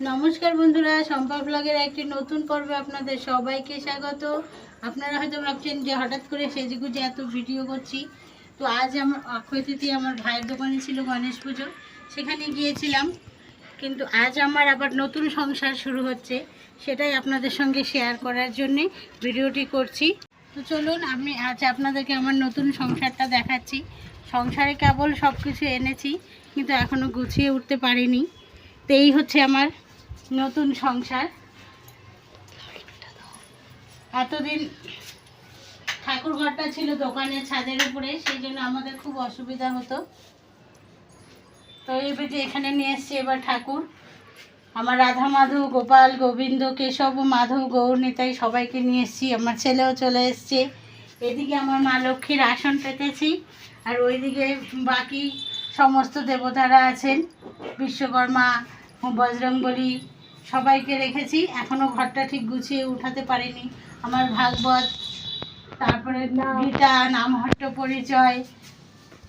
নমস্কার বন্ধুরা সম্পা ব্লগের একটি নতুন পর্বে আপনাদের সবাইকে স্বাগত। আপনারা হয়তো ভাবছেন যে হঠাৎ করে সেজেগুজে এত ভিডিও করছি। তো আজ আমার অক্ষয় আমার ভাইয়ের দোকানে ছিল গণেশ পুজো। সেখানে গিয়েছিলাম। কিন্তু আজ আমার আবার নতুন সংসার শুরু হচ্ছে। সেটাই আপনাদের সঙ্গে শেয়ার করার জন্যে ভিডিওটি করছি। তো চলুন, আমি আজ আপনাদেরকে আমার নতুন সংসারটা দেখাচ্ছি। সংসারে কেবল সব কিছু এনেছি, কিন্তু এখনও গুছিয়ে উঠতে পারিনি। তো এই হচ্ছে আমার নতুন সংসার। এতদিন ঠাকুর ঘরটা ছিল দোকানের ছাদের উপরে, সেই জন্য আমাদের খুব অসুবিধা হতো। তো এবার যে এখানে নিয়ে এসছি এবার ঠাকুর। আমার রাধা মাধব গোপাল, গোবিন্দ, কেশব, মাধব গৌর নিতাই সবাইকে নিয়ে এসছি। আমার ছেলেও চলে এসছে। এদিকে আমার মা লক্ষ্মীর আসন পেতেছি, আর ওইদিকে বাকি সমস্ত দেবতারা আছেন। বিশ্বকর্মা, বজরংবলী সবাইকে রেখেছি। এখনও ঘরটা ঠিক গুছিয়ে উঠাতে পারিনি। আমার ভাগবত তারপরে গীতা নামহট্ট পরিচয়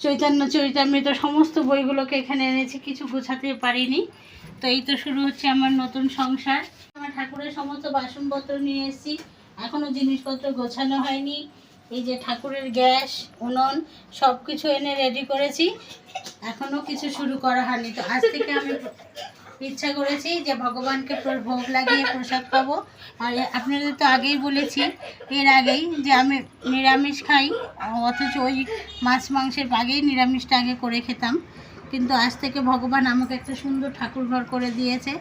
চৈতন্য চরিতামৃত সমস্ত বইগুলোকে এখানে এনেছি কিছু গোছাতে পারিনি। তো এই তো শুরু হচ্ছে আমার নতুন সংসার। আমার ঠাকুরের সমস্ত বাসনপত্র নিয়ে এসেছি। এখনও জিনিসপত্র গোছানো হয়নি। এই যে ঠাকুরের গ্যাস উনুন সব কিছু এনে রেডি করেছি। এখনও কিছু শুরু করা হয়নি। তো আজ থেকে আমি ইচ্ছা করেছি যে ভগবানকে ভোগ লাগিয়ে প্রসাদ পাবো। আর আপনাদের তো আগেই বলেছি, এর আগেই যে আমি নিরামিষ খাই, অথচ ওই মাছ মাংসের আগেই নিরামিষটা আগে করে খেতাম। কিন্তু আজ থেকে ভগবান আমাকে একটা সুন্দর ঠাকুর ঘর করে দিয়েছে।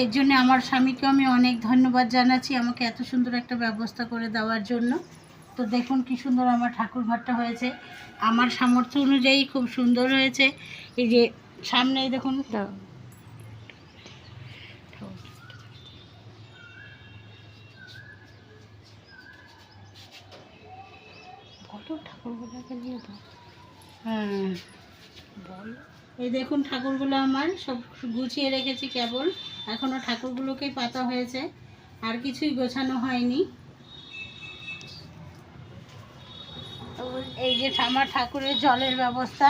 এর জন্য আমার স্বামীকে আমি অনেক ধন্যবাদ জানাচ্ছি আমাকে এত সুন্দর একটা ব্যবস্থা করে দেওয়ার জন্য। তো দেখুন কি সুন্দর আমার ঠাকুর ঘরটা হয়েছে। আমার সামর্থ্য অনুযায়ী খুব সুন্দর হয়েছে। এই যে সামনেই দেখুন হ্যাঁ। এই দেখুন ঠাকুরগুলো আমার সব গুছিয়ে রেখেছি কেবল। এখনও ঠাকুরগুলোকেই পাতা হয়েছে আর কিছুই গোছানো হয়নি। তো এই যে আমার ঠাকুরের জলের ব্যবস্থা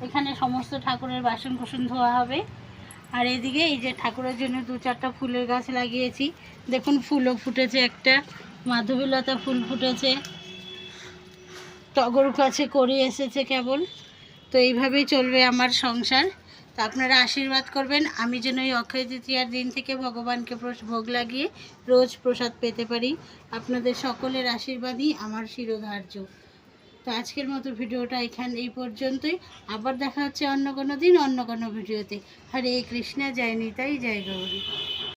এখানে সমস্ত ঠাকুরের বাসন কুসন ধোয়া হবে। আর এদিকে এই যে ঠাকুরের জন্য দু চারটা ফুলের গাছ লাগিয়েছি। দেখুন ফুলও ফুটেছে একটা, মাধবীলতা ফুল ফুটেছে। টগর কাছে করে এসেছে কেবল। তো এইভাবেই চলবে আমার সংসার। তো আপনারা আশীর্বাদ করবেন, আমি যেন এই অক্ষয় তৃতীয়ার দিন থেকে ভগবানকে ভোগ লাগিয়ে রোজ প্রসাদ পেতে পারি। আপনাদের সকলের আশীর্বাদই আমার শিরোধার্য। তো আজকের মতো ভিডিওটা এখান এই পর্যন্তই। আবার দেখা হচ্ছে অন্য কোনো দিন, অন্য কোনো ভিডিওতে। হরে কৃষ্ণা যায়নি তাই জয় গৌরী।